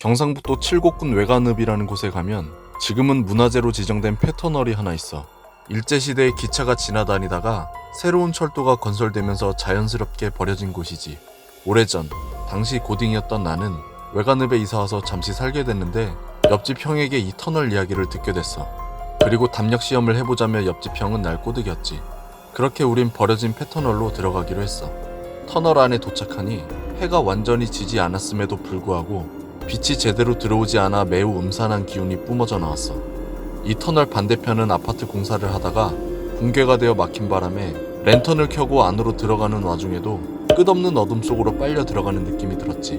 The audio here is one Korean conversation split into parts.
경상북도 칠곡군 외관읍이라는 곳에 가면 지금은 문화재로 지정된 폐터널이 하나 있어. 일제시대에 기차가 지나다니다가 새로운 철도가 건설되면서 자연스럽게 버려진 곳이지. 오래전, 당시 고딩이었던 나는 외관읍에 이사와서 잠시 살게 됐는데 옆집 형에게 이 터널 이야기를 듣게 됐어. 그리고 담력 시험을 해보자며 옆집 형은 날 꼬드겼지. 그렇게 우린 버려진 폐터널로 들어가기로 했어. 터널 안에 도착하니 해가 완전히 지지 않았음에도 불구하고 빛이 제대로 들어오지 않아 매우 음산한 기운이 뿜어져 나왔어. 이 터널 반대편은 아파트 공사를 하다가 붕괴가 되어 막힌 바람에 랜턴을 켜고 안으로 들어가는 와중에도 끝없는 어둠 속으로 빨려 들어가는 느낌이 들었지.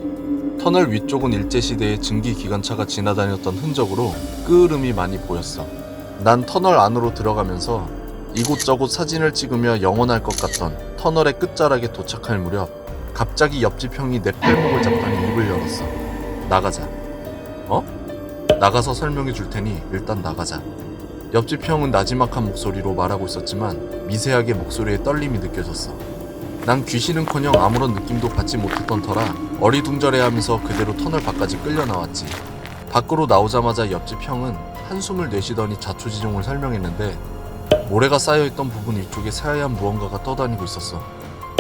터널 위쪽은 일제시대의 증기 기관차가 지나다녔던 흔적으로 끄으름이 많이 보였어. 난 터널 안으로 들어가면서 이곳저곳 사진을 찍으며 영원할 것 같던 터널의 끝자락에 도착할 무렵 갑자기 옆집 형이 내 팔목을 잡더니 입을 열었어. 나가자. 어? 나가서 설명해 줄 테니 일단 나가자. 옆집 형은 나지막한 목소리로 말하고 있었지만 미세하게 목소리에 떨림이 느껴졌어. 난 귀신은커녕 아무런 느낌도 받지 못했던 터라 어리둥절해하면서 그대로 터널 밖까지 끌려 나왔지. 밖으로 나오자마자 옆집 형은 한숨을 내쉬더니 자초지종을 설명했는데 모래가 쌓여있던 부분 위쪽에 새하얀 무언가가 떠다니고 있었어.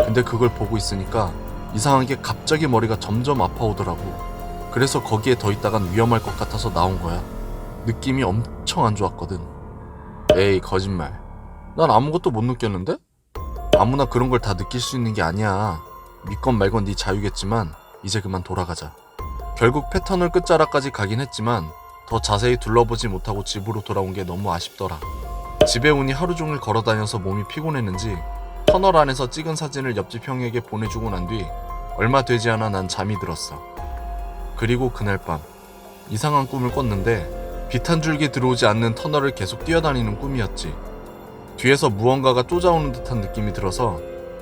근데 그걸 보고 있으니까 이상하게 갑자기 머리가 점점 아파오더라고. 그래서 거기에 더 있다간 위험할 것 같아서 나온 거야. 느낌이 엄청 안 좋았거든. 에이, 거짓말. 난 아무것도 못 느꼈는데? 아무나 그런 걸 다 느낄 수 있는 게 아니야. 믿건 말건 네 자유겠지만 이제 그만 돌아가자. 결국 패턴을 끝자락까지 가긴 했지만 더 자세히 둘러보지 못하고 집으로 돌아온 게 너무 아쉽더라. 집에 오니 하루 종일 걸어 다녀서 몸이 피곤했는지 터널 안에서 찍은 사진을 옆집 형에게 보내주고 난 뒤 얼마 되지 않아 난 잠이 들었어. 그리고 그날 밤 이상한 꿈을 꿨는데 빛 한 줄기 들어오지 않는 터널을 계속 뛰어다니는 꿈이었지. 뒤에서 무언가가 쫓아오는 듯한 느낌이 들어서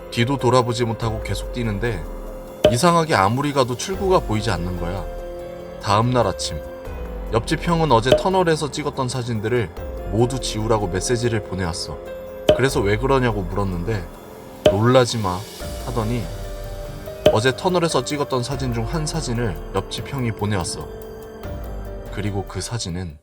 뒤도 돌아보지 못하고 계속 뛰는데 이상하게 아무리 가도 출구가 보이지 않는 거야. 다음 날 아침 옆집 형은 어제 터널에서 찍었던 사진들을 모두 지우라고 메시지를 보내왔어. 그래서 왜 그러냐고 물었는데 놀라지 마 하더니 어제 터널에서 찍었던 사진 중 한 사진을 옆집 형이 보내왔어. 그리고 그 사진은